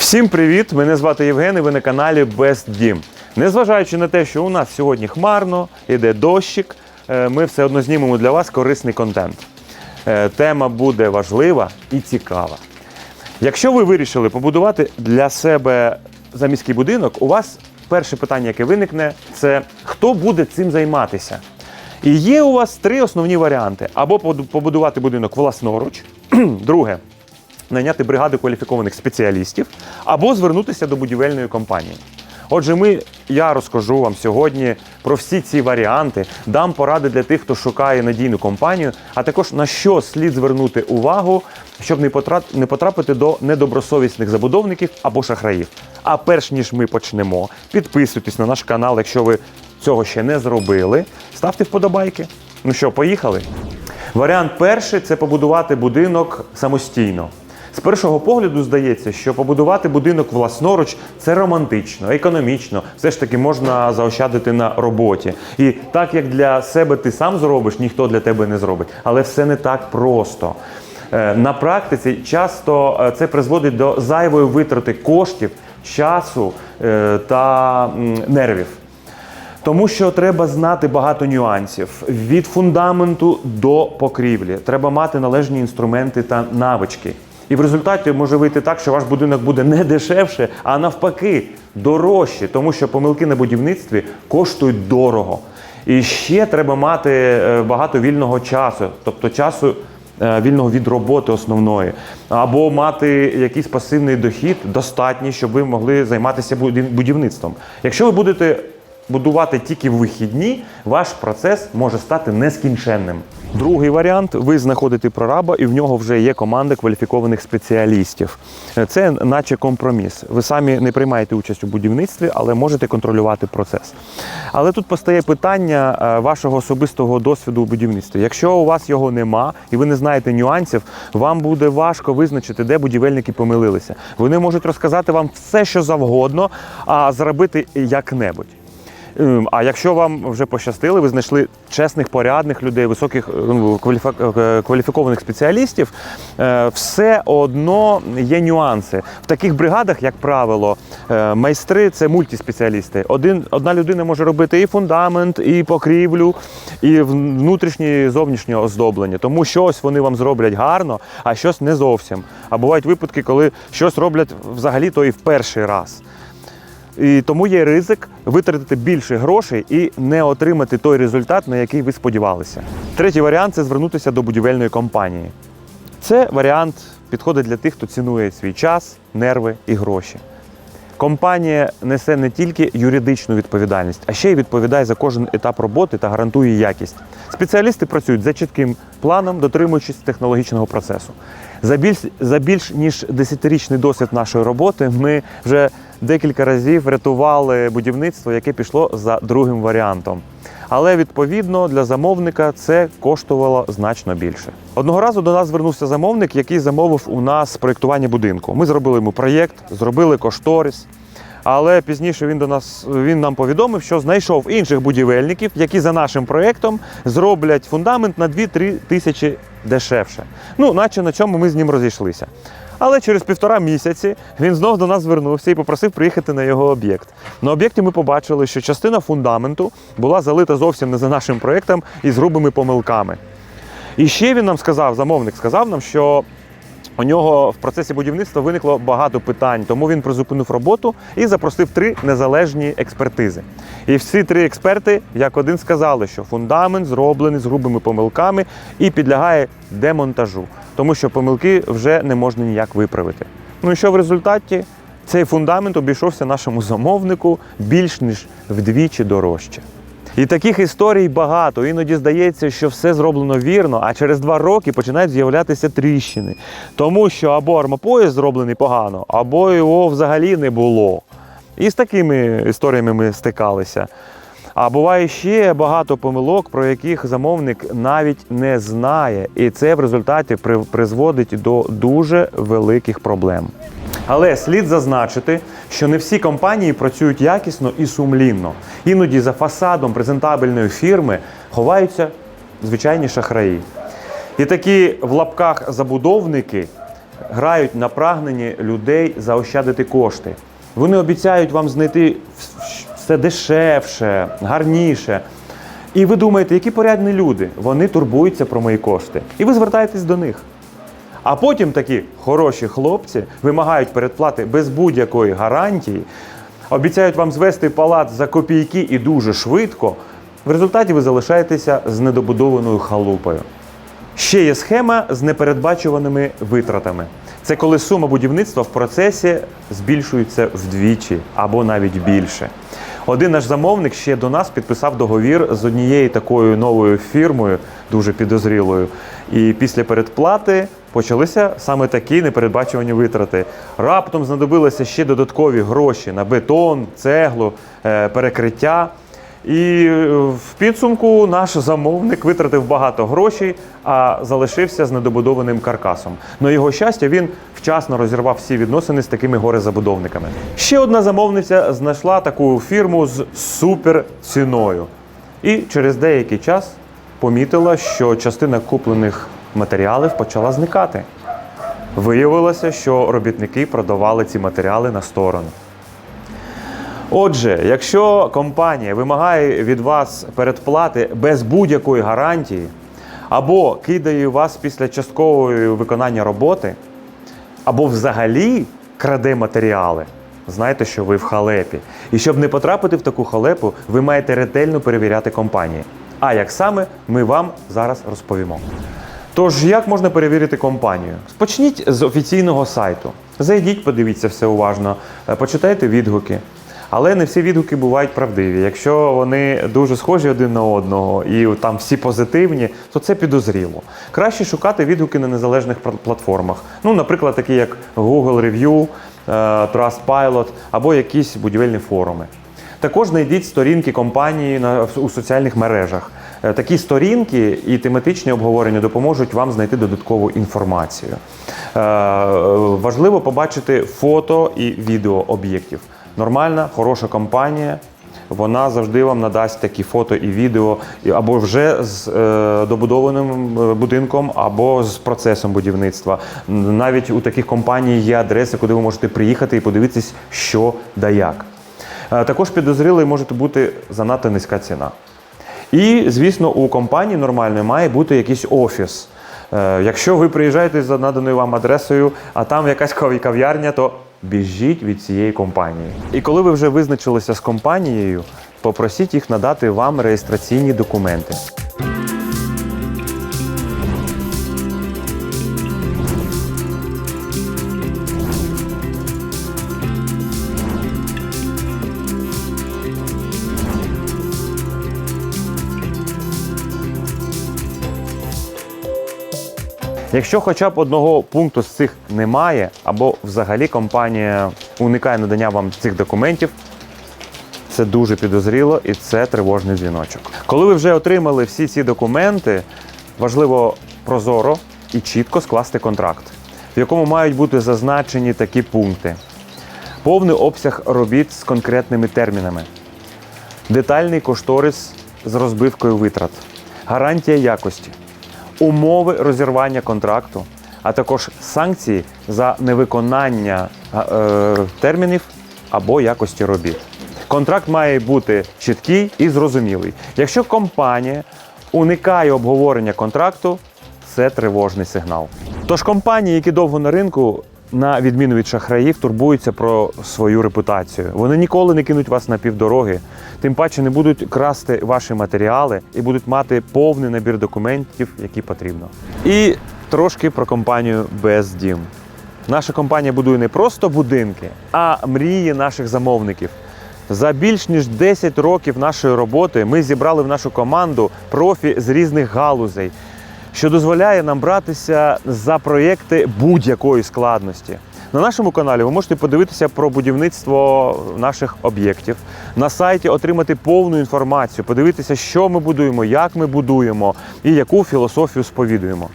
Всім привіт! Мене звати Євген і ви на каналі Best Дім. Незважаючи на те, що у нас сьогодні хмарно, іде дощик, е, ми все одно знімемо для вас корисний контент. Е, Тема буде важлива і цікава. Якщо ви вирішили побудувати для себе заміський будинок, у вас перше питання, яке виникне, це хто буде цим займатися. І є у вас три основні варіанти: або побудувати будинок власноруч, друге найняти бригади кваліфікованих спеціалістів, або звернутися до будівельної компанії. Отже, ми, я розкажу вам сьогодні про всі ці варіанти, дам поради для тих, хто шукає надійну компанію, а також на що слід звернути увагу, щоб не потрапити до недобросовісних забудовників або шахраїв. А перш ніж ми почнемо, підписуйтесь на наш канал, якщо ви цього ще не зробили. Ставте вподобайки. Ну що, поїхали? Варіант перший це побудувати будинок самостійно. З першого погляду здається, що побудувати будинок власноруч це романтично, економічно, все ж таки можна заощадити на роботі. І так як для себе ти сам зробиш, ніхто для тебе не зробить. Але все не так просто. Е, На практиці часто е, це призводить до зайвої витрати коштів, часу е, та нервів. Тому що треба знати багато нюансів від фундаменту до покрівлі. Треба мати належні інструменти та навички. І в результаті може вийти так, що ваш будинок буде не дешевше, а навпаки, дорожче, тому що помилки на будівництві коштують дорого. І ще треба мати е, багато вільного часу, тобто часу е, вільного від роботи основної, або мати якийсь пасивний дохід достатній, щоб ви могли займатися будівництвом. Якщо ви будете будувати тільки в вихідні, ваш процес може стати нескінченним. Другий варіант ви знаходите прораба, і в нього вже є команда кваліфікованих спеціалістів. Це наче компроміс. Ви самі не приймаєте участь у будівництві, але можете контролювати процес. Але тут постає питання е, вашого особистого досвіду у будівництві. Якщо у вас його нема і ви не знаєте нюансів, вам буде важко визначити, де будівельники помилилися. Вони можуть розказати вам все, що завгодно, а зробити як-небудь. Ем, А якщо вам вже пощастило, ви знайшли чесних, порядних людей, високих е, ну, кваліфа- е, кваліфікованих спеціалістів, е, все одно є нюанси. В таких бригадах, як правило, е, майстри це мультиспеціалісти. Один, одна людина може робити і фундамент, і покрівлю, і внутрішнє і зовнішнє оздоблення. Тому щось вони вам зроблять гарно, а щось не зовсім. А бувають випадки, коли щось роблять взагалі то і в перший раз. І тому є ризик витратити більше грошей і не отримати той результат, на який ви сподівалися. Третій варіант це звернутися до будівельної компанії. Це варіант підходить для тих, хто цінує свій час, нерви і гроші. Компанія несе не тільки юридичну відповідальність, а ще й відповідає за кожен етап роботи та гарантує якість. Спеціалісти працюють за чітким планом, дотримуючись технологічного процесу. За більш, за більш ніж десятирічний досвід нашої роботи ми вже декілька разів рятували будівництво, яке пішло за другим варіантом. Але відповідно для замовника це коштувало значно більше. Одного разу до нас звернувся замовник, який замовив у нас проєктування будинку. Ми зробили йому проєкт, зробили кошторис. Але пізніше він до нас він нам повідомив, що знайшов інших будівельників, які за нашим проєктом зроблять фундамент на 2-3 тисячі дешевше. Ну, наче на чому ми з ним розійшлися. Але через півтора місяці він знов до нас звернувся і попросив приїхати на його об'єкт. На об'єкті ми побачили, що частина фундаменту була залита зовсім не за нашим проєктом і з грубими помилками. І ще він нам сказав, замовник сказав нам, що у нього в процесі будівництва виникло багато питань, тому він призупинив роботу і запросив три незалежні експертизи. І всі три експерти, як один, сказали, що фундамент зроблений з грубими помилками і підлягає демонтажу, тому що помилки вже не можна ніяк виправити. Ну і що в результаті? Цей фундамент обійшовся нашому замовнику більш ніж вдвічі дорожче. І таких історій багато. Іноді здається, що все зроблено вірно, а через два роки починають з'являтися тріщини. Тому що або армопояс зроблений погано, або його взагалі не було. І з такими історіями ми стикалися. А буває ще багато помилок, про яких замовник навіть не знає, і це в результаті призводить до дуже великих проблем. Але слід зазначити, що не всі компанії працюють якісно і сумлінно. Іноді за фасадом презентабельної фірми ховаються звичайні шахраї. І такі в лапках забудовники грають на прагненні людей заощадити кошти. Вони обіцяють вам знайти все дешевше, гарніше. І ви думаєте, які порядні люди, вони турбуються про мої кошти. І ви звертаєтесь до них. А потім такі хороші хлопці вимагають передплати без будь-якої гарантії, обіцяють вам звести палац за копійки і дуже швидко. В результаті ви залишаєтеся з недобудованою халупою. Ще є схема з непередбачуваними витратами. Це коли сума будівництва в процесі збільшується вдвічі або навіть більше. Один наш замовник ще до нас підписав договір з однією такою новою фірмою, дуже підозрілою. І після передплати почалися саме такі непередбачувані витрати. Раптом знадобилися ще додаткові гроші на бетон, цеглу, е, перекриття. І е, в підсумку наш замовник витратив багато грошей, а залишився з недобудованим каркасом. На його щастя, він вчасно розірвав всі відносини з такими горе-забудовниками. Ще одна замовниця знайшла таку фірму з супер ціною. І через деякий час помітила, що частина куплених матеріалів почала зникати. Виявилося, що робітники продавали ці матеріали на сторону. Отже, якщо компанія вимагає від вас передплати без будь-якої гарантії, або кидає вас після часткового виконання роботи, або взагалі краде матеріали, знайте, що ви в халепі. І щоб не потрапити в таку халепу, ви маєте ретельно перевіряти компанії. А як саме, ми вам зараз розповімо. Тож, як можна перевірити компанію? Спочніть з офіційного сайту. Зайдіть, подивіться все уважно, е, почитайте відгуки. Але не всі відгуки бувають правдиві. Якщо вони дуже схожі один на одного і там всі позитивні, то це підозріло. Краще шукати відгуки на незалежних платформах. Ну, наприклад, такі як Google Review, е, Trustpilot або якісь будівельні форуми. Також знайдіть сторінки компанії на, у соціальних мережах. Е, Такі сторінки і тематичні обговорення допоможуть вам знайти додаткову інформацію. Е, важливо побачити фото і відео об'єктів. Нормальна, хороша компанія. Вона завжди вам надасть такі фото і відео, або вже з е, добудованим е, будинком, або з процесом будівництва. Навіть у таких компаній є адреси, куди ви можете приїхати і подивитись, що да як. Е, Також підозрілий може бути занадто низька ціна. І, звісно, у компанії нормальної має бути якийсь офіс. Е, Якщо ви приїжджаєте за наданою вам адресою, а там якась кав'ярня, то біжіть від цієї компанії. І коли ви вже визначилися з компанією, попросіть їх надати вам реєстраційні документи. Якщо хоча б одного пункту з цих немає, або взагалі компанія уникає надання вам цих документів, це дуже підозріло і це тривожний дзвіночок. Коли ви вже отримали всі ці документи, важливо прозоро і чітко скласти контракт, в якому мають бути зазначені такі пункти: повний обсяг робіт з конкретними термінами, детальний кошторис з розбивкою витрат, гарантія якості, умови розірвання контракту, а також санкції за невиконання е, термінів або якості робіт. Контракт має бути чіткий і зрозумілий. Якщо компанія уникає обговорення контракту, це тривожний сигнал. Тож компанії, які довго на ринку, на відміну від шахраїв, турбуються про свою репутацію. Вони ніколи не кинуть вас на півдороги, тим паче не будуть красти ваші матеріали і будуть мати повний набір документів, які потрібно. І трошки про компанію Бездім. Наша компанія будує не просто будинки, а мрії наших замовників. За більш ніж 10 років нашої роботи ми зібрали в нашу команду профі з різних галузей, що дозволяє нам братися за проєкти будь-якої складності. На нашому каналі ви можете подивитися про будівництво наших об'єктів, на сайті отримати повну інформацію, подивитися, що ми будуємо, як ми будуємо і яку філософію сповідуємо.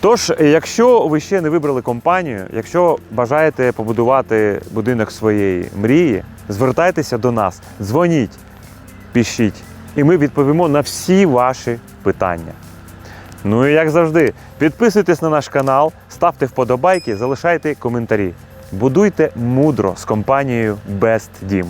Тож, якщо ви ще не вибрали компанію, якщо бажаєте побудувати будинок своєї мрії, звертайтеся до нас, дзвоніть, пишіть, і ми відповімо на всі ваші питання. Ну і як завжди, підписуйтесь на наш канал, ставте вподобайки, залишайте коментарі. Будуйте мудро з компанією Best Дім.